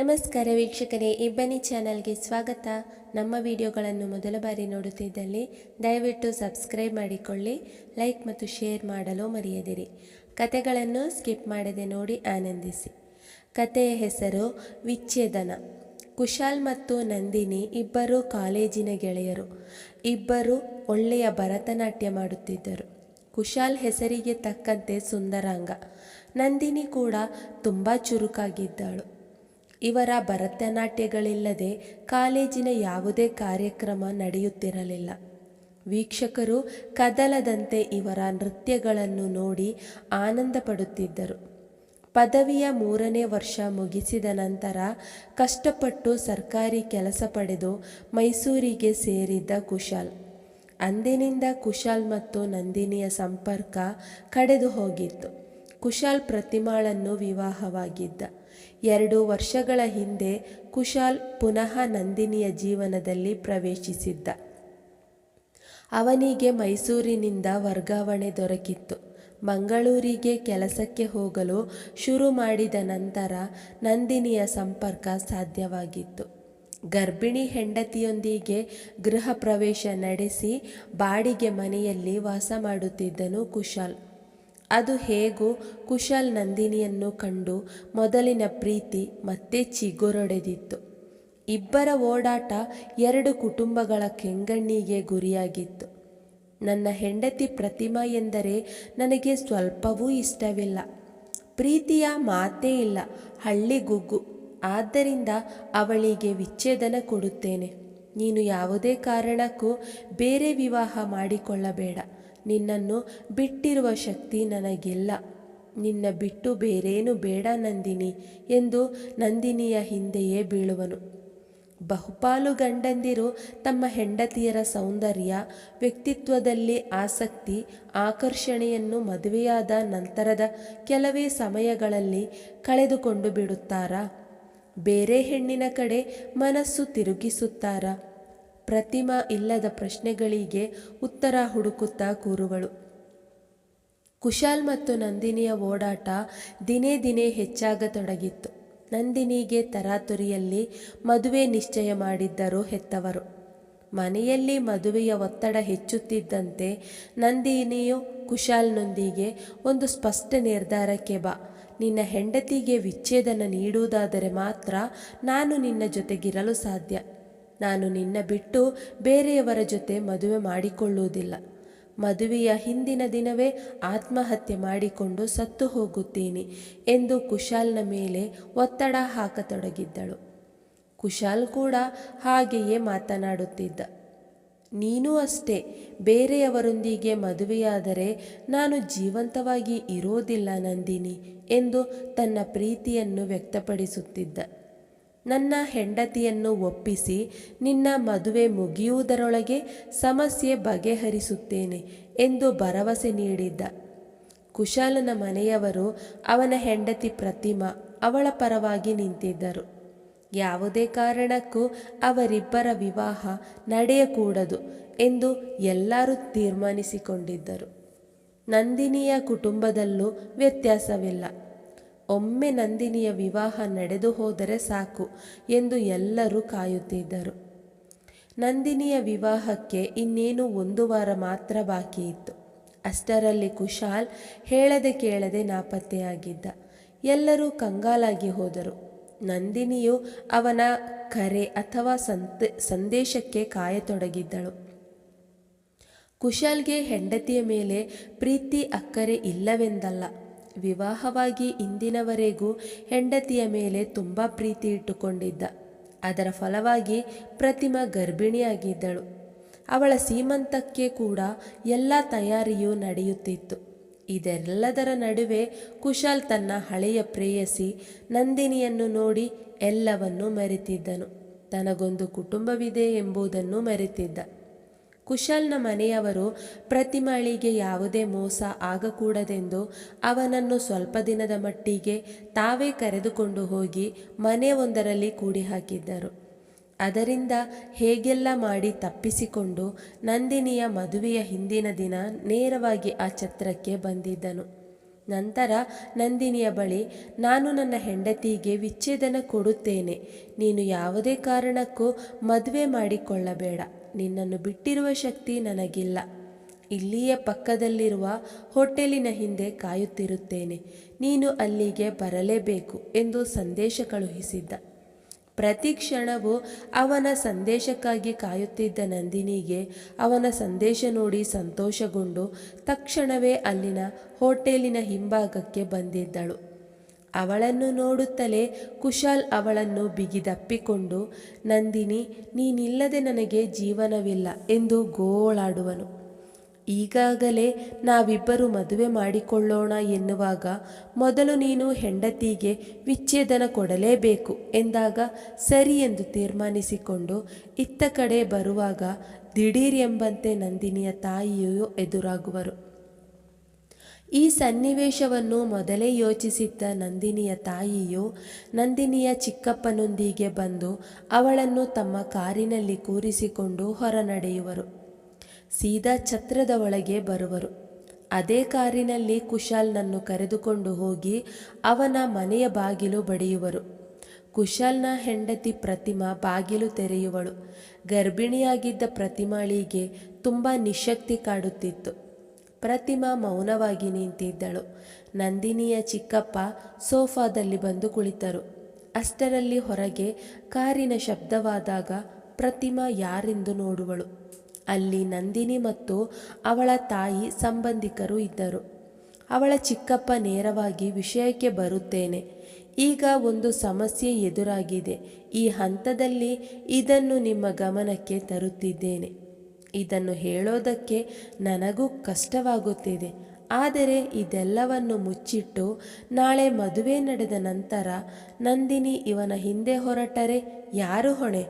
ನಮಸ್ಕಾರ ವೀಕ್ಷಕರೇ, ಇಬ್ಬನಿ ಚಾನಲ್ಗೆ ಸ್ವಾಗತ. ನಮ್ಮ ವಿಡಿಯೋಗಳನ್ನು ಮೊದಲ ಬಾರಿ ನೋಡುತ್ತಿದ್ದಲ್ಲಿ ದಯವಿಟ್ಟು ಸಬ್ಸ್ಕ್ರೈಬ್ ಮಾಡಿಕೊಳ್ಳಿ, ಲೈಕ್ ಮತ್ತು ಶೇರ್ ಮಾಡಲು ಮರೆಯದಿರಿ. ಕತೆಗಳನ್ನು ಸ್ಕಿಪ್ ಮಾಡದೆ ನೋಡಿ ಆನಂದಿಸಿ. ಕತೆಯ ಹೆಸರು ವಿಚ್ಛೇದನ. ಕುಶಾಲ್ ಮತ್ತು ನಂದಿನಿ ಇಬ್ಬರು ಕಾಲೇಜಿನ ಗೆಳೆಯರು. ಇಬ್ಬರು ಒಳ್ಳೆಯ ಭರತನಾಟ್ಯ ಮಾಡುತ್ತಿದ್ದರು. ಕುಶಾಲ್ ಹೆಸರಿಗೆ ತಕ್ಕಂತೆ ಸುಂದರಾಂಗ. ನಂದಿನಿ ಕೂಡ ತುಂಬ ಚುರುಕಾಗಿದ್ದಳು. ಇವರ ಭರತನಾಟ್ಯಗಳಿಲ್ಲದೆ ಕಾಲೇಜಿನ ಯಾವುದೇ ಕಾರ್ಯಕ್ರಮ ನಡೆಯುತ್ತಿರಲಿಲ್ಲ. ವೀಕ್ಷಕರು ಕದಲದಂತೆ ಇವರ ನೃತ್ಯಗಳನ್ನು ನೋಡಿ ಆನಂದ ಪಡುತ್ತಿದ್ದರು ಪದವಿಯ ಮೂರನೇ ವರ್ಷ ಮುಗಿಸಿದ ನಂತರ ಕಷ್ಟಪಟ್ಟು ಸರ್ಕಾರಿ ಕೆಲಸ ಪಡೆದು ಮೈಸೂರಿಗೆ ಸೇರಿದ್ದ ಕುಶಾಲ್. ಅಂದಿನಿಂದ ಕುಶಾಲ್ ಮತ್ತು ನಂದಿನಿಯ ಸಂಪರ್ಕ ಕಡೆದು ಹೋಗಿತ್ತು. ಕುಶಾಲ್ ಪ್ರತಿಮಾಳನ್ನು ವಿವಾಹವಾಗಿದ್ದ. ಎರಡು ವರ್ಷಗಳ ಹಿಂದೆ ಕುಶಾಲ್ ಪುನಃ ನಂದಿನಿಯ ಜೀವನದಲ್ಲಿ ಪ್ರವೇಶಿಸಿದ್ದ. ಅವನಿಗೆ ಮೈಸೂರಿನಿಂದ ವರ್ಗಾವಣೆ ದೊರಕಿತ್ತು. ಮಂಗಳೂರಿಗೆ ಕೆಲಸಕ್ಕೆ ಹೋಗಲು ಶುರು ಮಾಡಿದ ನಂತರ ನಂದಿನಿಯ ಸಂಪರ್ಕ ಸಾಧ್ಯವಾಗಿತ್ತು. ಗರ್ಭಿಣಿ ಹೆಂಡತಿಯೊಂದಿಗೆ ಗೃಹ ಪ್ರವೇಶ ನಡೆಸಿ, ಬಾಡಿಗೆ ಮನೆಯಲ್ಲಿ ವಾಸ ಮಾಡುತ್ತಿದ್ದನು ಕುಶಾಲ್. ಅದು ಹೇಗೂ ಕುಶಲ್ ನಂದಿನಿಯನ್ನು ಕಂಡು ಮೊದಲಿನ ಪ್ರೀತಿ ಮತ್ತೆ ಚಿಗುರೊಡೆದಿತ್ತು. ಇಬ್ಬರ ಓಡಾಟ ಎರಡು ಕುಟುಂಬಗಳ ಕೆಂಗಣ್ಣಿಗೆ ಗುರಿಯಾಗಿತ್ತು. ನನ್ನ ಹೆಂಡತಿ ಪ್ರತಿಮಾ ಎಂದರೆ ನನಗೆ ಸ್ವಲ್ಪವೂ ಇಷ್ಟವಿಲ್ಲ. ಪ್ರೀತಿಯ ಮಾತೇ ಇಲ್ಲ, ಹಳ್ಳಿ ಗುಗ್ಗು. ಆದ್ದರಿಂದ ಅವಳಿಗೆ ವಿಚ್ಛೇದನ ಕೊಡುತ್ತೇನೆ. ನೀನು ಯಾವುದೇ ಕಾರಣಕ್ಕೂ ಬೇರೆ ವಿವಾಹ ಮಾಡಿಕೊಳ್ಳಬೇಡ. ನಿನ್ನನ್ನು ಬಿಟ್ಟಿರುವ ಶಕ್ತಿ ನನಗಿಲ್ಲ. ನಿನ್ನ ಬಿಟ್ಟು ಬೇರೇನು ಬೇಡ ನಂದಿನಿ ಎಂದು ನಂದಿನಿಯ ಹಿಂದೆಯೇ ಬೀಳುವನು. ಬಹುಪಾಲು ಗಂಡಂದಿರು ತಮ್ಮ ಹೆಂಡತಿಯರ ಸೌಂದರ್ಯ, ವ್ಯಕ್ತಿತ್ವದಲ್ಲಿ ಆಸಕ್ತಿ, ಆಕರ್ಷಣೆಯನ್ನು ಮದುವೆಯಾದ ನಂತರದ ಕೆಲವೇ ಸಮಯಗಳಲ್ಲಿ ಕಳೆದುಕೊಂಡು ಬಿಡುತ್ತಾರಾ? ಬೇರೆ ಹೆಣ್ಣಿನ ಕಡೆ ಮನಸ್ಸು ತಿರುಗಿಸುತ್ತಾರಾ? ಪ್ರತಿಮಾ ಇಲ್ಲದ ಪ್ರಶ್ನೆಗಳಿಗೆ ಉತ್ತರ ಹುಡುಕುತ್ತಾ ಕೂರುವಳು. ಕುಶಾಲ್ ಮತ್ತು ನಂದಿನಿಯ ಓಡಾಟ ದಿನೇ ದಿನೇ ಹೆಚ್ಚಾಗತೊಡಗಿತ್ತು. ನಂದಿನಿಗೆ ತರಾತುರಿಯಲ್ಲಿ ಮದುವೆ ನಿಶ್ಚಯ ಮಾಡಿದ್ದರು ಹೆತ್ತವರು. ಮನೆಯಲ್ಲಿ ಮದುವೆಯ ಒತ್ತಡ ಹೆಚ್ಚುತ್ತಿದ್ದಂತೆ ನಂದಿನಿಯು ಕುಶಾಲ್ನೊಂದಿಗೆ, ಒಂದು ಸ್ಪಷ್ಟ ನಿರ್ಧಾರಕ್ಕೆ ಬಾ. ನಿನ್ನ ಹೆಂಡತಿಗೆ ವಿಚ್ಛೇದನ ನೀಡುವುದಾದರೆ ಮಾತ್ರ ನಾನು ನಿನ್ನ ಜೊತೆಗಿರಲು ಸಾಧ್ಯ. ನಾನು ನಿನ್ನ ಬಿಟ್ಟು ಬೇರೆಯವರ ಜೊತೆ ಮದುವೆ ಮಾಡಿಕೊಳ್ಳುವುದಿಲ್ಲ. ಮದುವೆಯ ಹಿಂದಿನ ದಿನವೇ ಆತ್ಮಹತ್ಯೆ ಮಾಡಿಕೊಂಡು ಸತ್ತು ಹೋಗುತ್ತೀನಿ ಎಂದು ಕುಶಾಲ್ನ ಮೇಲೆ ಒತ್ತಡ ಹಾಕತೊಡಗಿದ್ದಳು. ಕುಶಾಲ್ ಕೂಡ ಹಾಗೆಯೇ ಮಾತನಾಡುತ್ತಿದ್ದ. ನೀನೂ ಅಷ್ಟೇ, ಬೇರೆಯವರೊಂದಿಗೆ ಮದುವೆಯಾದರೆ ನಾನು ಜೀವಂತವಾಗಿ ಇರೋದಿಲ್ಲ ನಂದಿನಿ ಎಂದು ತನ್ನ ಪ್ರೀತಿಯನ್ನು ವ್ಯಕ್ತಪಡಿಸುತ್ತಿದ್ದ. ನನ್ನ ಹೆಂಡತಿಯನ್ನು ಒಪ್ಪಿಸಿ ನಿನ್ನ ಮದುವೆ ಮುಗಿಯುವುದರೊಳಗೆ ಸಮಸ್ಯೆ ಬಗೆಹರಿಸುತ್ತೇನೆ ಎಂದು ಭರವಸೆ ನೀಡಿದ್ದ. ಕುಶಾಲನ ಮನೆಯವರು ಅವನ ಹೆಂಡತಿ ಪ್ರತಿಮಾ ಅವಳ ಪರವಾಗಿ ನಿಂತಿದ್ದರು. ಯಾವುದೇ ಕಾರಣಕ್ಕೂ ಅವರಿಬ್ಬರ ವಿವಾಹ ನಡೆಯಕೂಡದು ಎಂದು ಎಲ್ಲರೂ ತೀರ್ಮಾನಿಸಿಕೊಂಡಿದ್ದರು. ನಂದಿನಿಯ ಕುಟುಂಬದಲ್ಲೂ ವ್ಯತ್ಯಾಸವಿಲ್ಲ. ಒಮ್ಮೆ ನಂದಿನಿಯ ವಿವಾಹ ನಡೆದು ಹೋದರೆ ಸಾಕು ಎಂದು ಎಲ್ಲರೂ ಕಾಯುತ್ತಿದ್ದರು. ನಂದಿನಿಯ ವಿವಾಹಕ್ಕೆ ಇನ್ನೇನು ಒಂದು ವಾರ ಮಾತ್ರ ಬಾಕಿ ಇತ್ತು. ಅಷ್ಟರಲ್ಲಿ ಕುಶಾಲ್ ಹೇಳದೆ ಕೇಳದೆ ನಾಪತ್ತೆಯಾಗಿದ್ದ. ಎಲ್ಲರೂ ಕಂಗಾಲಾಗಿ ಹೋದರು. ನಂದಿನಿಯು ಅವನ ಕರೆ ಅಥವಾ ಸಂತೆ, ಸಂದೇಶಕ್ಕೆ ಕಾಯತೊಡಗಿದ್ದಳು. ಕುಶಾಲ್ಗೆ ಹೆಂಡತಿಯ ಮೇಲೆ ಪ್ರೀತಿ, ಅಕ್ಕರೆ ಇಲ್ಲವೆಂದಲ್ಲ. ವಿವಾಹವಾಗಿ ಇಂದಿನವರೆಗೂ ಹೆಂಡತಿಯ ಮೇಲೆ ತುಂಬ ಪ್ರೀತಿ ಇಟ್ಟುಕೊಂಡಿದ್ದ. ಅದರ ಫಲವಾಗಿ ಪ್ರತಿಮಾ ಗರ್ಭಿಣಿಯಾಗಿದ್ದಳು. ಅವಳ ಸೀಮಂತಕ್ಕೆ ಕೂಡ ಎಲ್ಲ ತಯಾರಿಯೂ ನಡೆಯುತ್ತಿತ್ತು. ಇದೆಲ್ಲದರ ನಡುವೆ ಕುಶಾಲ್ ತನ್ನ ಹಳೆಯ ಪ್ರೇಯಸಿ ನಂದಿನಿಯನ್ನು ನೋಡಿ ಎಲ್ಲವನ್ನೂ ಮರೆತಿದ್ದನು. ತನಗೊಂದು ಕುಟುಂಬವಿದೆ ಎಂಬುದನ್ನು ಮರೆತಿದ್ದ. ಕುಶಾಲ್ನ ಮನೆಯವರು, ಪ್ರತಿಮಾಳಿಗೆ ಯಾವುದೇ ಮೋಸ ಆಗಕೂಡದೆಂದು ಅವನನ್ನು ಸ್ವಲ್ಪ ದಿನದ ಮಟ್ಟಿಗೆ ತಾವೇ ಕರೆದುಕೊಂಡು ಹೋಗಿ ಮನೆಯೊಂದರಲ್ಲಿ ಕೂಡಿ ಹಾಕಿದ್ದರು ಅದರಿಂದ ಹೇಗೆಲ್ಲ ಮಾಡಿ ತಪ್ಪಿಸಿಕೊಂಡು ನಂದಿನಿಯ ಮದುವೆಯ ಹಿಂದಿನ ದಿನ ನೇರವಾಗಿ ಆ ಛತ್ರಕ್ಕೆ ಬಂದಿದ್ದನು. ನಂತರ ನಂದಿನಿಯ ಬಳಿ, ನಾನು ನನ್ನ ಹೆಂಡತಿಗೆ ವಿಚ್ಛೇದನ ಕೊಡುತ್ತೇನೆ. ನೀನು ಯಾವುದೇ ಕಾರಣಕ್ಕೂ ಮದುವೆ ಮಾಡಿಕೊಳ್ಳಬೇಡ. ನಿನ್ನನ್ನು ಬಿಟ್ಟಿರುವ ಶಕ್ತಿ ನನಗಿಲ್ಲ. ಇಲ್ಲಿಯೇ ಪಕ್ಕದಲ್ಲಿರುವ ಹೋಟೆಲಿನ ಹಿಂದೆ ಕಾಯುತ್ತಿರುತ್ತೇನೆ. ನೀನು ಅಲ್ಲಿಗೆ ಬರಲೇಬೇಕು ಎಂದು ಸಂದೇಶ ಕಳುಹಿಸಿದ್ದ. ಪ್ರತಿ ಕ್ಷಣವೂ ಅವನ ಸಂದೇಶಕ್ಕಾಗಿ ಕಾಯುತ್ತಿದ್ದ ನಂದಿನಿಗೆ ಅವನ ಸಂದೇಶ ನೋಡಿ ಸಂತೋಷಗೊಂಡು ತಕ್ಷಣವೇ ಅಲ್ಲಿನ ಹೋಟೆಲಿನ ಹಿಂಭಾಗಕ್ಕೆ ಬಂದಿದ್ದಳು. ಅವಳನ್ನು ನೋಡುತ್ತಲೇ ಕುಶಾಲ್ ಅವಳನ್ನು ಬಿಗಿದಪ್ಪಿಕೊಂಡು, ನಂದಿನಿ, ನೀನಿಲ್ಲದೆ ನನಗೆ ಜೀವನವಿಲ್ಲ ಎಂದು ಗೋಳಾಡುವನು. ಈಗಾಗಲೇ ನಾವಿಬ್ಬರು ಮದುವೆ ಮಾಡಿಕೊಳ್ಳೋಣ ಎನ್ನುವಾಗ ಮೊದಲು ನೀನು ಹೆಂಡತಿಗೆ ವಿಚ್ಛೇದನ ಕೊಡಲೇಬೇಕು ಎಂದಾಗ ಸರಿ ಎಂದು ತೀರ್ಮಾನಿಸಿಕೊಂಡು ಇತ್ತ ಕಡೆ ಬರುವಾಗ ದಿಢೀರ್ ಎಂಬಂತೆ ನಂದಿನಿಯ ತಾಯಿಯೂ ಎದುರಾಗುವರು. ಈ ಸನ್ನಿವೇಶವನ್ನು ಮೊದಲೇ ಯೋಚಿಸಿದ್ದ ನಂದಿನಿಯ ತಾಯಿಯು ನಂದಿನಿಯ ಚಿಕ್ಕಪ್ಪನೊಂದಿಗೆ ಬಂದು ಅವಳನ್ನು ತಮ್ಮ ಕಾರಿನಲ್ಲಿ ಕೂರಿಸಿಕೊಂಡು ಹೊರನಡೆಯುವರು. ಸೀದಾ ಛತ್ರದ ಒಳಗೆ ಬರುವರು. ಅದೇ ಕಾರಿನಲ್ಲಿ ಕುಶಾಲ್ನನ್ನು ಕರೆದುಕೊಂಡು ಹೋಗಿ ಅವನ ಮನೆಯ ಬಾಗಿಲು ಬಡಿಯುವರು. ಕುಶಾಲ್ನ ಹೆಂಡತಿ ಪ್ರತಿಮಾ ಬಾಗಿಲು ತೆರೆಯುವಳು. ಗರ್ಭಿಣಿಯಾಗಿದ್ದ ಪ್ರತಿಮಾಳಿಗೆ ತುಂಬ ನಿಶಕ್ತಿ ಕಾಡುತ್ತಿತ್ತು. ಪ್ರತಿಮಾ ಮೌನವಾಗಿ ನಿಂತಿದ್ದಳು. ನಂದಿನಿಯ ಚಿಕ್ಕಪ್ಪ ಸೋಫಾದಲ್ಲಿ ಬಂದು ಕುಳಿತರು. ಅಷ್ಟರಲ್ಲಿ ಹೊರಗೆ ಕಾರಿನ ಶಬ್ದವಾದಾಗ ಪ್ರತಿಮಾ ಯಾರೆಂದು ನೋಡುವಳು. ಅಲ್ಲಿ ನಂದಿನಿ ಮತ್ತು ಅವಳ ತಾಯಿ ಸಂಬಂಧಿಕರು ಇದ್ದರು. ಅವಳ ಚಿಕ್ಕಪ್ಪ ನೇರವಾಗಿ ವಿಷಯಕ್ಕೆ ಬರುತ್ತೇನೆ. ಈಗ ಒಂದು ಸಮಸ್ಯೆ ಎದುರಾಗಿದೆ. ಈ ಹಂತದಲ್ಲಿ ಇದನ್ನು ನಿಮ್ಮ ಗಮನಕ್ಕೆ ತರುತ್ತಿದ್ದೇನೆ. ಇದನ್ನು ಹೇಳೋದಕ್ಕೆ ನನಗೂ ಕಷ್ಟವಾಗುತ್ತಿದೆ. ಆದರೆ ಇದೆಲ್ಲವನ್ನು ಮುಚ್ಚಿಟ್ಟು ನಾಳೆ ಮದುವೆ ನಡೆದ ನಂತರ ನಂದಿನಿ ಇವನ ಹಿಂದೆ ಹೊರಟರೆ ಯಾರು ಹೊಣೆ?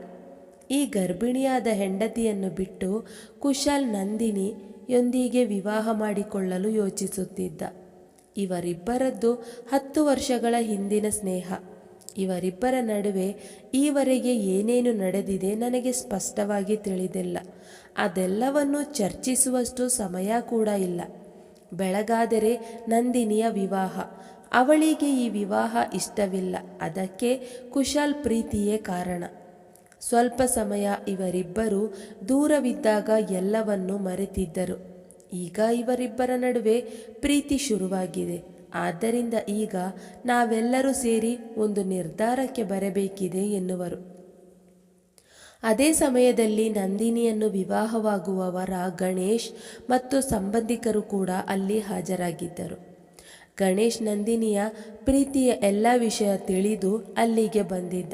ಈ ಗರ್ಭಿಣಿಯಾದ ಹೆಂಡತಿಯನ್ನು ಬಿಟ್ಟು ಕುಶಾಲ್ ನಂದಿನಿಯೊಂದಿಗೆ ವಿವಾಹ ಮಾಡಿಕೊಳ್ಳಲು ಯೋಚಿಸುತ್ತಿದ್ದ. ಇವರಿಬ್ಬರದ್ದು ಹತ್ತು ವರ್ಷಗಳ ಹಿಂದಿನ ಸ್ನೇಹ. ಇವರಿಬ್ಬರ ನಡುವೆ ಈವರೆಗೆ ಏನೇನು ನಡೆದಿದೆ ನನಗೆ ಸ್ಪಷ್ಟವಾಗಿ ತಿಳಿದಿಲ್ಲ. ಅದೆಲ್ಲವನ್ನು ಚರ್ಚಿಸುವಷ್ಟು ಸಮಯ ಕೂಡ ಇಲ್ಲ. ಬೆಳಗಾದರೆ ನಂದಿನಿಯ ವಿವಾಹ. ಅವಳಿಗೆ ಈ ವಿವಾಹ ಇಷ್ಟವಿಲ್ಲ. ಅದಕ್ಕೆ ಕುಶಾಲ್ ಪ್ರೀತಿಯೇ ಕಾರಣ. ಸ್ವಲ್ಪ ಸಮಯ ಇವರಿಬ್ಬರು ದೂರವಿದ್ದಾಗ ಎಲ್ಲವನ್ನು ಮರೆತಿದ್ದರು. ಈಗ ಇವರಿಬ್ಬರ ನಡುವೆ ಪ್ರೀತಿ ಶುರುವಾಗಿದೆ. ಆದ್ದರಿಂದ ಈಗ ನಾವೆಲ್ಲರೂ ಸೇರಿ ಒಂದು ನಿರ್ಧಾರಕ್ಕೆ ಬರಬೇಕಿದೆ ಎನ್ನುವರು. ಅದೇ ಸಮಯದಲ್ಲಿ ನಂದಿನಿಯನ್ನು ವಿವಾಹವಾಗುವವರ ಗಣೇಶ್ ಮತ್ತು ಸಂಬಂಧಿಕರು ಕೂಡ ಅಲ್ಲಿ ಹಾಜರಾಗಿದ್ದರು. ಗಣೇಶ್ ನಂದಿನಿಯ ಪ್ರೀತಿಯ ಎಲ್ಲ ವಿಷಯ ತಿಳಿದು ಅಲ್ಲಿಗೆ ಬಂದಿದ್ದ.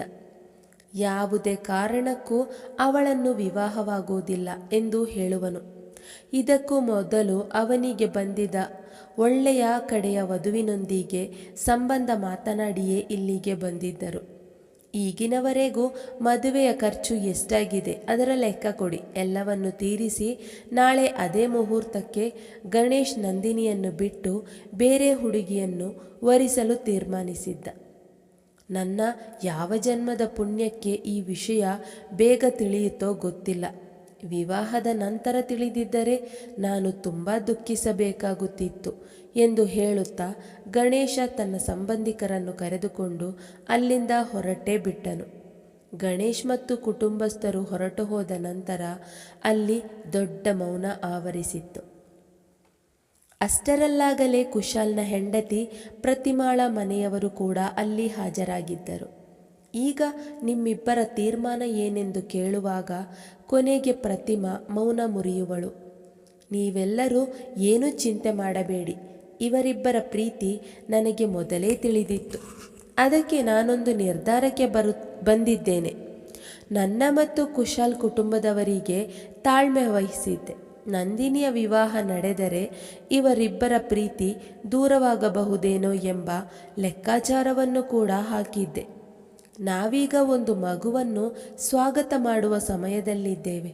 ಯಾವುದೇ ಕಾರಣಕ್ಕೂ ಅವಳನ್ನು ವಿವಾಹವಾಗುವುದಿಲ್ಲ ಎಂದು ಹೇಳುವನು. ಇದಕ್ಕೂ ಮೊದಲು ಅವನಿಗೆ ಬಂದಿದ್ದ ಒಳ್ಳೆಯ ಕಡೆಯ ವಧುವಿನೊಂದಿಗೆ ಸಂಬಂಧ ಮಾತನಾಡಿಯೇ ಇಲ್ಲಿಗೆ ಬಂದಿದ್ದರು. ಈಗಿನವರೆಗೂ ಮದುವೆಯ ಖರ್ಚು ಎಷ್ಟಾಗಿದೆ ಅದರ ಲೆಕ್ಕ ಕೊಡಿ. ಎಲ್ಲವನ್ನು ತೀರಿಸಿ ನಾಳೆ ಅದೇ ಮುಹೂರ್ತಕ್ಕೆ ಗಣೇಶ್ ನಂದಿನಿಯನ್ನು ಬಿಟ್ಟು ಬೇರೆ ಹುಡುಗಿಯನ್ನು ವರಿಸಲು ತೀರ್ಮಾನಿಸಿದ್ದ. ನನ್ನ ಯಾವ ಜನ್ಮದ ಪುಣ್ಯಕ್ಕೆ ಈ ವಿಷಯ ಬೇಗ ತಿಳಿಯುತ್ತೋ ಗೊತ್ತಿಲ್ಲ. ವಿವಾಹದ ನಂತರ ತಿಳಿದಿದ್ದರೆ ನಾನು ತುಂಬ ದುಃಖಿಸಬೇಕಾಗುತ್ತಿತ್ತು ಎಂದು ಹೇಳುತ್ತಾ ಗಣೇಶ ತನ್ನ ಸಂಬಂಧಿಕರನ್ನು ಕರೆದುಕೊಂಡು ಅಲ್ಲಿಂದ ಹೊರಟೇ ಬಿಟ್ಟನು. ಗಣೇಶ್ ಮತ್ತು ಕುಟುಂಬಸ್ಥರು ಹೊರಟು ಹೋದ ನಂತರ ಅಲ್ಲಿ ದೊಡ್ಡ ಮೌನ ಆವರಿಸಿತ್ತು. ಅಷ್ಟರಲ್ಲಾಗಲೇ ಕುಶಾಲ್ನ ಹೆಂಡತಿ ಪ್ರತಿಮಾಳ ಮನೆಯವರು ಕೂಡ ಅಲ್ಲಿ ಹಾಜರಾಗಿದ್ದರು. ಈಗ ನಿಮ್ಮಿಬ್ಬರ ತೀರ್ಮಾನ ಏನೆಂದು ಕೇಳುವಾಗ ಕೊನೆಗೆ ಪ್ರತಿಮಾ ಮೌನ ಮುರಿಯುವಳು. ನೀವೆಲ್ಲರೂ ಏನೂ ಚಿಂತೆ ಮಾಡಬೇಡಿ. ಇವರಿಬ್ಬರ ಪ್ರೀತಿ ನನಗೆ ಮೊದಲೇ ತಿಳಿದಿತ್ತು. ಅದಕ್ಕೆ ನಾನೊಂದು ನಿರ್ಧಾರಕ್ಕೆ ಬರು, ಬಂದಿದ್ದೇನೆ. ನನ್ನ ಮತ್ತು ಕುಶಾಲ್ ಕುಟುಂಬದವರಿಗೆ ತಾಳ್ಮೆ ವಹಿಸಿದ್ದೆ. ನಂದಿನಿಯ ವಿವಾಹ ನಡೆದರೆ ಇವರಿಬ್ಬರ ಪ್ರೀತಿ ದೂರವಾಗಬಹುದೇನೋ ಎಂಬ ಲೆಕ್ಕಾಚಾರವನ್ನು ಕೂಡ ಹಾಕಿದ್ದೆ. ನಾವೀಗ ಒಂದು ಮಗುವನ್ನು ಸ್ವಾಗತ ಮಾಡುವ ಸಮಯದಲ್ಲಿದ್ದೇವೆ.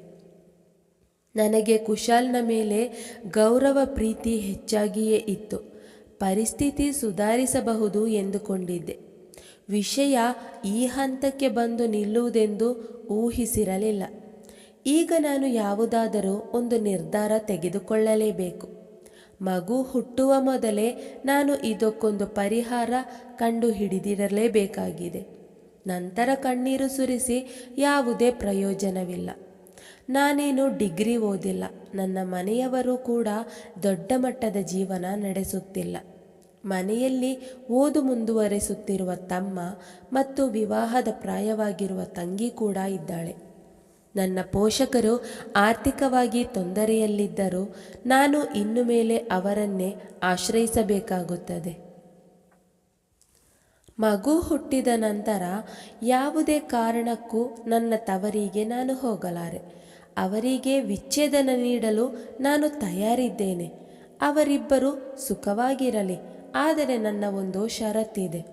ನನಗೆ ಕುಶಾಲ್ನ ಮೇಲೆ ಗೌರವ ಪ್ರೀತಿ ಹೆಚ್ಚಾಗಿಯೇ ಇತ್ತು. ಪರಿಸ್ಥಿತಿ ಸುಧಾರಿಸಬಹುದು ಎಂದುಕೊಂಡಿದ್ದೆ. ವಿಷಯ ಈ ಹಂತಕ್ಕೆ ಬಂದು ನಿಲ್ಲುವುದೆಂದು ಊಹಿಸಿರಲಿಲ್ಲ. ಈಗ ನಾನು ಯಾವುದಾದರೂ ಒಂದು ನಿರ್ಧಾರ ತೆಗೆದುಕೊಳ್ಳಲೇಬೇಕು. ಮಗು ಹುಟ್ಟುವ ಮೊದಲೇ ನಾನು ಇದಕ್ಕೊಂದು ಪರಿಹಾರ ಕಂಡು ಹಿಡಿದಿರಲೇಬೇಕಾಗಿದೆ ನಂತರ ಕಣ್ಣೀರು ಸುರಿಸಿ ಯಾವುದೇ ಪ್ರಯೋಜನವಿಲ್ಲ. ನಾನೇನು ಡಿಗ್ರಿ ಓದಿಲ್ಲ. ನನ್ನ ಮನೆಯವರು ಕೂಡ ದೊಡ್ಡ ಮಟ್ಟದ ಜೀವನ ನಡೆಸುತ್ತಿಲ್ಲ. ಮನೆಯಲ್ಲಿ ಓದು ಮುಂದುವರೆಸುತ್ತಿರುವ ತಮ್ಮ ಮತ್ತು ವಿವಾಹದ ಪ್ರಾಯವಾಗಿರುವ ತಂಗಿ ಕೂಡ ಇದ್ದಾಳೆ. ನನ್ನ ಪೋಷಕರು ಆರ್ಥಿಕವಾಗಿ ತೊಂದರೆಯಲ್ಲಿದ್ದರೂ ನಾನು ಇನ್ನು ಮೇಲೆ ಅವರನ್ನೇ ಆಶ್ರಯಿಸಬೇಕಾಗುತ್ತದೆ. ಮಗು ಹುಟ್ಟಿದ ನಂತರ ಯಾವುದೇ ಕಾರಣಕ್ಕೂ ನನ್ನ ತವರಿಗೆ ನಾನು ಹೋಗಲಾರೆ. ಅವರಿಗೆ ವಿಚ್ಛೇದನ ನೀಡಲು ನಾನು ತಯಾರಿದ್ದೇನೆ. ಅವರಿಬ್ಬರು ಸುಖವಾಗಿರಲಿ, ಆದರೆ ನನ್ನ ಒಂದು ಷರತ್ತಿದೆ.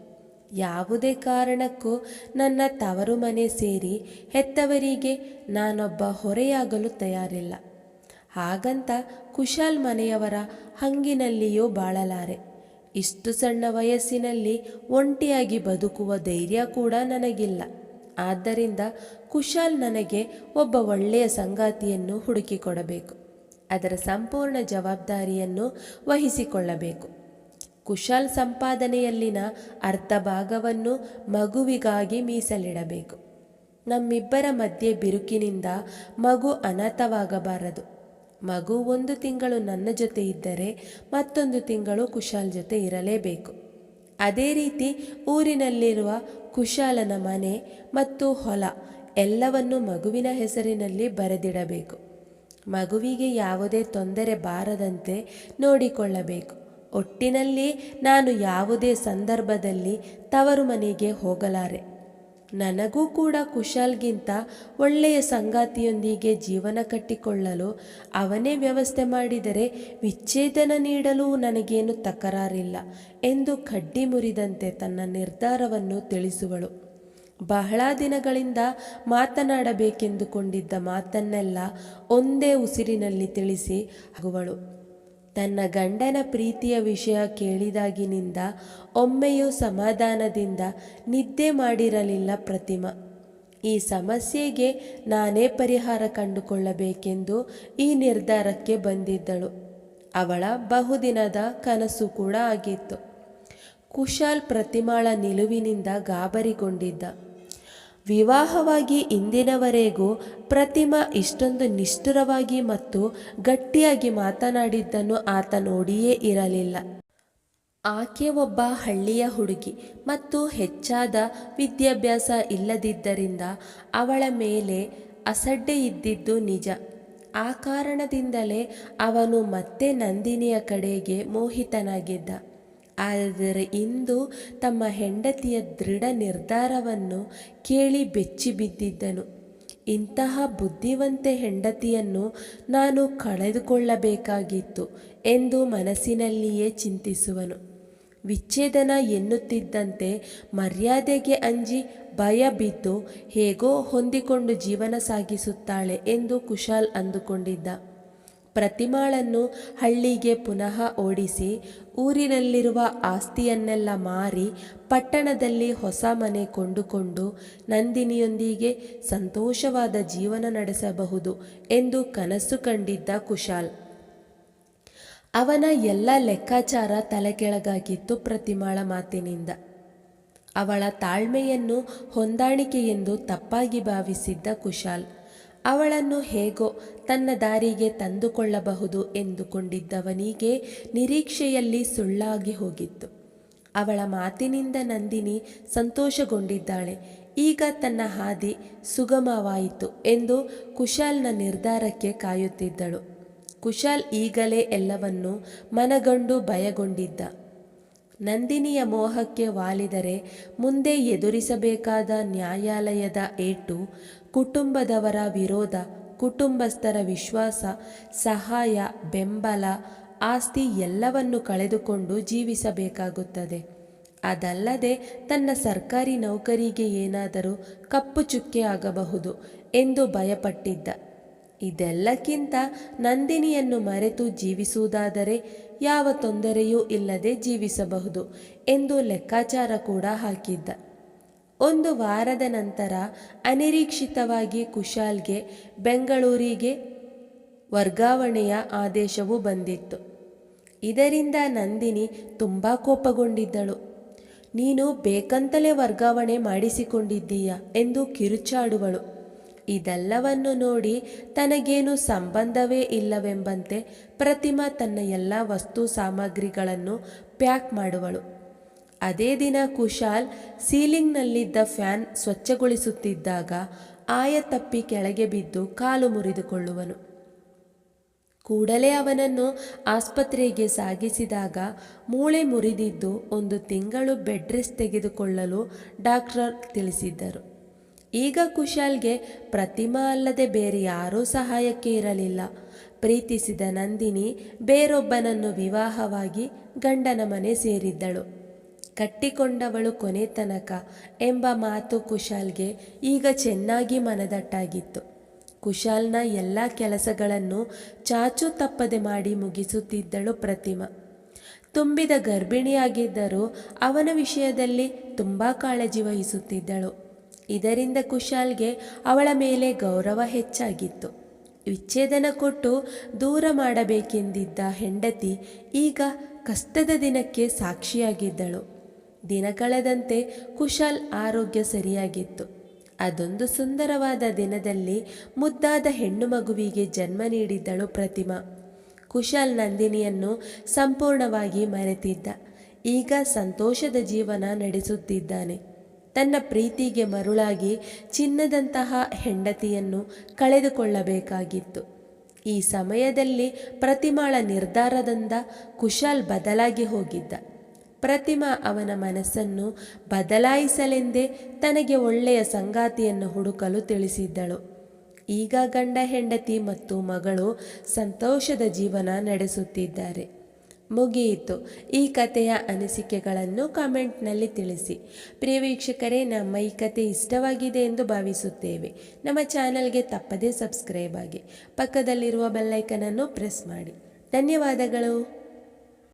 ಯಾವುದೇ ಕಾರಣಕ್ಕೂ ನನ್ನ ತವರು ಮನೆ ಸೇರಿ ಹೆತ್ತವರಿಗೆ ನಾನೊಬ್ಬ ಹೊರೆಯಾಗಲು ತಯಾರಿಲ್ಲ. ಹಾಗಂತ ಕುಶಾಲ್ ಮನೆಯವರ ಹಂಗಿನಲ್ಲಿಯೂ ಬಾಳಲಾರೆ. ಇಷ್ಟು ಸಣ್ಣ ವಯಸ್ಸಿನಲ್ಲಿ ಒಂಟಿಯಾಗಿ ಬದುಕುವ ಧೈರ್ಯ ಕೂಡ ನನಗಿಲ್ಲ. ಆದ್ದರಿಂದ ಕುಶಾಲ್ ನನಗೆ ಒಬ್ಬ ಒಳ್ಳೆಯ ಸಂಗಾತಿಯನ್ನು ಹುಡುಕಿಕೊಡಬೇಕು. ಅದರ ಸಂಪೂರ್ಣ ಜವಾಬ್ದಾರಿಯನ್ನು ವಹಿಸಿಕೊಳ್ಳಬೇಕು. ಕುಶಾಲ್ ಸಂಪಾದನೆಯಲ್ಲಿನ ಅರ್ಧ ಭಾಗವನ್ನು ಮಗುವಿಗಾಗಿ ಮೀಸಲಿಡಬೇಕು. ನಮ್ಮಿಬ್ಬರ ಮಧ್ಯೆ ಬಿರುಕಿನಿಂದ ಮಗು ಅನಾಥವಾಗಬಾರದು. ಮಗು ಒಂದು ತಿಂಗಳು ನನ್ನ ಜೊತೆ ಇದ್ದರೆ ಮತ್ತೊಂದು ತಿಂಗಳು ಕುಶಾಲ್ ಜೊತೆ ಇರಲೇಬೇಕು. ಅದೇ ರೀತಿ ಊರಿನಲ್ಲಿರುವ ಕುಶಾಲನ ಮನೆ ಮತ್ತು ಹೊಲ ಎಲ್ಲವನ್ನು ಮಗುವಿನ ಹೆಸರಿನಲ್ಲಿ ಬರೆದಿಡಬೇಕು. ಮಗುವಿಗೆ ಯಾವುದೇ ತೊಂದರೆ ಬಾರದಂತೆ ನೋಡಿಕೊಳ್ಳಬೇಕು. ಒಟ್ಟಿನಲ್ಲಿ ನಾನು ಯಾವುದೇ ಸಂದರ್ಭದಲ್ಲಿ ತವರು ಮನೆಗೆ ಹೋಗಲಾರೆ. ನನಗೂ ಕೂಡ ಕುಶಾಲ್ಗಿಂತ ಒಳ್ಳೆಯ ಸಂಗಾತಿಯೊಂದಿಗೆ ಜೀವನ ಕಟ್ಟಿಕೊಳ್ಳಲು ಅವನೇ ವ್ಯವಸ್ಥೆ ಮಾಡಿದರೆ ವಿಚ್ಛೇದನ ನೀಡಲು ನನಗೇನು ತಕರಾರಿಲ್ಲ ಎಂದು ಕಡ್ಡಿ ಮುರಿದಂತೆ ತನ್ನ ನಿರ್ಧಾರವನ್ನು ತಿಳಿಸುವಳು. ಬಹಳ ದಿನಗಳಿಂದ ಮಾತನಾಡಬೇಕೆಂದುಕೊಂಡಿದ್ದ ಮಾತನ್ನೆಲ್ಲ ಒಂದೇ ಉಸಿರಿನಲ್ಲಿ ತಿಳಿಸಿ ಆಗುವಳು ತನ್ನ ಗಂಡನ ಪ್ರೀತಿಯ ವಿಷಯ ಕೇಳಿದಾಗಿನಿಂದ ಒಮ್ಮೆಯೂ ಸಮಾಧಾನದಿಂದ ನಿದ್ದೆ ಮಾಡಿರಲಿಲ್ಲ ಪ್ರತಿಮಾ. ಈ ಸಮಸ್ಯೆಗೆ ನಾನೇ ಪರಿಹಾರ ಕಂಡುಕೊಳ್ಳಬೇಕೆಂದು ಈ ನಿರ್ಧಾರಕ್ಕೆ ಬಂದಿದ್ದಳು. ಅವಳ ಬಹುದಿನದ ಕನಸು ಕೂಡ ಆಗಿತ್ತು. ಕುಶಾಲ್ ಪ್ರತಿಮಾಳ ನಿಲುವಿನಿಂದ ಗಾಬರಿಗೊಂಡಿದ್ದ. ವಿವಾಹವಾಗಿ ಇಂದಿನವರೆಗೂ ಪ್ರತಿಮಾ ಇಷ್ಟೊಂದು ನಿಷ್ಠುರವಾಗಿ ಮತ್ತು ಗಟ್ಟಿಯಾಗಿ ಮಾತನಾಡಿದ್ದನ್ನು ಆತ ನೋಡಿಯೇ ಇರಲಿಲ್ಲ. ಆಕೆ ಒಬ್ಬ ಹಳ್ಳಿಯ ಹುಡುಗಿ ಮತ್ತು ಹೆಚ್ಚಾದ ವಿದ್ಯಾಭ್ಯಾಸ ಇಲ್ಲದಿದ್ದರಿಂದ ಅವಳ ಮೇಲೆ ಅಸಡ್ಡೆ ಇದ್ದಿದ್ದು ನಿಜ. ಆ ಕಾರಣದಿಂದಲೇ ಅವನು ಮತ್ತೆ ನಂದಿನಿಯ ಕಡೆಗೆ ಮೋಹಿತನಾಗಿದ್ದ. ಆದರೆ ಇಂದು ತಮ್ಮ ಹೆಂಡತಿಯ ದೃಢ ನಿರ್ಧಾರವನ್ನು ಕೇಳಿ ಬೆಚ್ಚಿಬಿದ್ದಿದ್ದನು ಇಂತಹ ಬುದ್ಧಿವಂತೆ ಹೆಂಡತಿಯನ್ನು ನಾನು ಕಳೆದುಕೊಳ್ಳಬೇಕಾಗಿತ್ತು ಎಂದು ಮನಸ್ಸಿನಲ್ಲಿಯೇ ಚಿಂತಿಸುವನು. ವಿಚ್ಛೇದನ ಎನ್ನುತ್ತಿದ್ದಂತೆ ಮರ್ಯಾದೆಗೆ ಅಂಜಿ ಭಯ ಬಿದ್ದು ಹೇಗೋ ಹೊಂದಿಕೊಂಡು ಜೀವನ ಸಾಗಿಸುತ್ತಾಳೆ ಎಂದು ಕುಶಾಲ್ ಅಂದುಕೊಂಡಿದ್ದ. ಪ್ರತಿಮಾಳನ್ನು ಹಳ್ಳಿಗೆ ಪುನಃ ಓಡಿಸಿ ಊರಿನಲ್ಲಿರುವ ಆಸ್ತಿಯನ್ನೆಲ್ಲ ಮಾರಿ ಪಟ್ಟಣದಲ್ಲಿ ಹೊಸ ಮನೆ ಕೊಂಡುಕೊಂಡು ನಂದಿನಿಯೊಂದಿಗೆ ಸಂತೋಷವಾದ ಜೀವನ ನಡೆಸಬಹುದು ಎಂದು ಕನಸು ಕಂಡಿದ್ದ ಕುಶಾಲ್. ಅವನ ಎಲ್ಲ ಲೆಕ್ಕಾಚಾರ ತಲೆಕೆಳಗಾಗಿತ್ತು ಪ್ರತಿಮಾಳ ಮಾತಿನಿಂದ. ಅವಳ ತಾಳ್ಮೆಯನ್ನು ಹೊಂದಾಣಿಕೆ ಎಂದು ತಪ್ಪಾಗಿ ಭಾವಿಸಿದ್ದ ಕುಶಾಲ್. ಅವಳನ್ನು ಹೇಗೋ ತನ್ನ ದಾರಿಗೆ ತಂದುಕೊಳ್ಳಬಹುದು ಎಂದುಕೊಂಡಿದ್ದವನಿಗೆ ನಿರೀಕ್ಷೆಯಲ್ಲಿ ಸುಳ್ಳಾಗಿ ಹೋಗಿತ್ತು. ಅವಳ ಮಾತಿನಿಂದ ನಂದಿನಿ ಸಂತೋಷಗೊಂಡಿದ್ದಾಳೆ. ಈಗ ತನ್ನ ಹಾದಿ ಸುಗಮವಾಯಿತು ಎಂದು ಕುಶಾಲ್ನ ನಿರ್ಧಾರಕ್ಕೆ ಕಾಯುತ್ತಿದ್ದಳು. ಕುಶಾಲ್ ಈಗಲೇ ಎಲ್ಲವನ್ನು ಮನಗಂಡು ಭಯಗೊಂಡಿದ್ದ. ನಂದಿನಿಯ ಮೋಹಕ್ಕೆ ವಾಲಿದರೆ ಮುಂದೆ ಎದುರಿಸಬೇಕಾದ ನ್ಯಾಯಾಲಯದ ಏಟು ಕುಟುಂಬದವರ ವಿರೋಧ, ಕುಟುಂಬಸ್ಥರ ವಿಶ್ವಾಸ, ಸಹಾಯ, ಬೆಂಬಲ, ಆಸ್ತಿ ಎಲ್ಲವನ್ನು ಕಳೆದುಕೊಂಡು ಜೀವಿಸಬೇಕಾಗುತ್ತದೆ. ಅದಲ್ಲದೆ ತನ್ನ ಸರ್ಕಾರಿ ನೌಕರಿಗೆ ಏನಾದರೂ ಕಪ್ಪು ಚುಕ್ಕೆ ಆಗಬಹುದು ಎಂದು ಭಯಪಟ್ಟಿದ್ದ. ಇದೆಲ್ಲಕ್ಕಿಂತ ನಂದಿನಿಯನ್ನು ಮರೆತು ಜೀವಿಸುವುದಾದರೆ ಯಾವ ತೊಂದರೆಯೂ ಇಲ್ಲದೆ ಜೀವಿಸಬಹುದು ಎಂದು ಲೆಕ್ಕಾಚಾರ ಕೂಡ ಹಾಕಿದ್ದ. ಒಂದು ವಾರದ ನಂತರ ಅನಿರೀಕ್ಷಿತವಾಗಿ ಕುಶಾಲ್ಗೆ ಬೆಂಗಳೂರಿಗೆ ವರ್ಗಾವಣೆಯ ಆದೇಶವು ಬಂದಿತ್ತು. ಇದರಿಂದ ನಂದಿನಿ ತುಂಬ ಕೋಪಗೊಂಡಿದ್ದಳು. ನೀನು ಬೇಕಂತಲೇ ವರ್ಗಾವಣೆ ಮಾಡಿಸಿಕೊಂಡಿದ್ದೀಯ ಎಂದು ಕಿರುಚಾಡುವಳು. ಇದೆಲ್ಲವನ್ನು ನೋಡಿ ತನಗೇನು ಸಂಬಂಧವೇ ಇಲ್ಲವೆಂಬಂತೆ ಪ್ರತಿಮಾ ತನ್ನ ಎಲ್ಲ ವಸ್ತು ಸಾಮಗ್ರಿಗಳನ್ನು ಪ್ಯಾಕ್ ಮಾಡುವಳು. ಅದೇ ದಿನ ಕುಶಾಲ್ ಸೀಲಿಂಗ್ನಲ್ಲಿದ್ದ ಫ್ಯಾನ್ ಸ್ವಚ್ಛಗೊಳಿಸುತ್ತಿದ್ದಾಗ ಆಯ ತಪ್ಪಿ ಕೆಳಗೆ ಬಿದ್ದು ಕಾಲು ಮುರಿದುಕೊಳ್ಳುವನು. ಕೂಡಲೇ ಅವನನ್ನು ಆಸ್ಪತ್ರೆಗೆ ಸಾಗಿಸಿದಾಗ ಮೂಳೆ ಮುರಿದಿದ್ದು ಒಂದು ತಿಂಗಳು ಬೆಡ್ ರೆಸ್ಟ್ ತೆಗೆದುಕೊಳ್ಳಲು ಡಾಕ್ಟರ್ ತಿಳಿಸಿದ್ದರು. ಈಗ ಕುಶಾಲ್ಗೆ ಪ್ರತಿಮಾ ಅಲ್ಲದೆ ಬೇರೆ ಯಾರೂ ಸಹಾಯಕ್ಕೆ ಇರಲಿಲ್ಲ. ಪ್ರೀತಿಸಿದ ನಂದಿನಿ ಬೇರೊಬ್ಬನನ್ನು ವಿವಾಹವಾಗಿ ಗಂಡನ ಮನೆ ಸೇರಿದ್ದಳು. ಕಟ್ಟಿಕೊಂಡವಳು ಕೊನೆ ತನಕ ಎಂಬ ಮಾತು ಕುಶಾಲ್ಗೆ ಈಗ ಚೆನ್ನಾಗಿ ಮನದಟ್ಟಾಗಿತ್ತು. ಕುಶಾಲ್ನ ಎಲ್ಲ ಕೆಲಸಗಳನ್ನು ಚಾಚು ತಪ್ಪದೆ ಮಾಡಿ ಮುಗಿಸುತ್ತಿದ್ದಳು ಪ್ರತಿಮಾ. ತುಂಬಿದ ಗರ್ಭಿಣಿಯಾಗಿದ್ದರೂ ಅವನ ವಿಷಯದಲ್ಲಿ ತುಂಬ ಕಾಳಜಿ ವಹಿಸುತ್ತಿದ್ದಳು. ಇದರಿಂದ ಕುಶಾಲ್ಗೆ ಅವಳ ಮೇಲೆ ಗೌರವ ಹೆಚ್ಚಾಗಿತ್ತು. ವಿಚ್ಛೇದನ ಕೊಟ್ಟು ದೂರ ಮಾಡಬೇಕೆಂದಿದ್ದ ಹೆಂಡತಿ ಈಗ ಕಷ್ಟದ ದಿನಕ್ಕೆ ಸಾಕ್ಷಿಯಾಗಿದ್ದಳು. ದಿನ ಕಳೆದಂತೆ ಕುಶಾಲ್ ಆರೋಗ್ಯ ಸರಿಯಾಗಿತ್ತು. ಅದೊಂದು ಸುಂದರವಾದ ದಿನದಲ್ಲಿ ಮುದ್ದಾದ ಹೆಣ್ಣು ಮಗುವಿಗೆ ಜನ್ಮ ನೀಡಿದ್ದಳು ಪ್ರತಿಮಾ. ಕುಶಾಲ್ ನಂದಿನಿಯನ್ನು ಸಂಪೂರ್ಣವಾಗಿ ಮರೆತಿದ್ದ. ಈಗ ಸಂತೋಷದ ಜೀವನ ನಡೆಸುತ್ತಿದ್ದಾನೆ. ತನ್ನ ಪ್ರೀತಿಗೆ ಮರುಳಾಗಿ ಚಿನ್ನದಂತಹ ಹೆಂಡತಿಯನ್ನು ಕಳೆದುಕೊಳ್ಳಬೇಕಾಗಿತ್ತು. ಈ ಸಮಯದಲ್ಲಿ ಪ್ರತಿಮಾಳ ನಿರ್ಧಾರದಿಂದ ಕುಶಾಲ್ ಬದಲಾಗಿ ಹೋಗಿದ್ದ. ಪ್ರತಿಮಾ ಅವನ ಮನಸ್ಸನ್ನು ಬದಲಾಯಿಸಲೆಂದೇ ತನಗೆ ಒಳ್ಳೆಯ ಸಂಗಾತಿಯನ್ನು ಹುಡುಕಲು ತಿಳಿಸಿದ್ದಳು. ಈಗ ಗಂಡ, ಹೆಂಡತಿ ಮತ್ತು ಮಗಳು ಸಂತೋಷದ ಜೀವನ ನಡೆಸುತ್ತಿದ್ದಾರೆ. ಮುಗಿಯಿತು. ಈ ಕಥೆಯ ಅನಿಸಿಕೆಗಳನ್ನು ಕಾಮೆಂಟ್ನಲ್ಲಿ ತಿಳಿಸಿ. ಪ್ರಿಯ ವೀಕ್ಷಕರೇ, ನಮ್ಮ ಈ ಕತೆ ಇಷ್ಟವಾಗಿದೆ ಎಂದು ಭಾವಿಸುತ್ತೇವೆ. ನಮ್ಮ ಚಾನಲ್ಗೆ ತಪ್ಪದೇ ಸಬ್ಸ್ಕ್ರೈಬ್ ಆಗಿ. ಪಕ್ಕದಲ್ಲಿರುವ ಬೆಲ್ಲೈಕನನ್ನು ಪ್ರೆಸ್ ಮಾಡಿ. ಧನ್ಯವಾದಗಳು.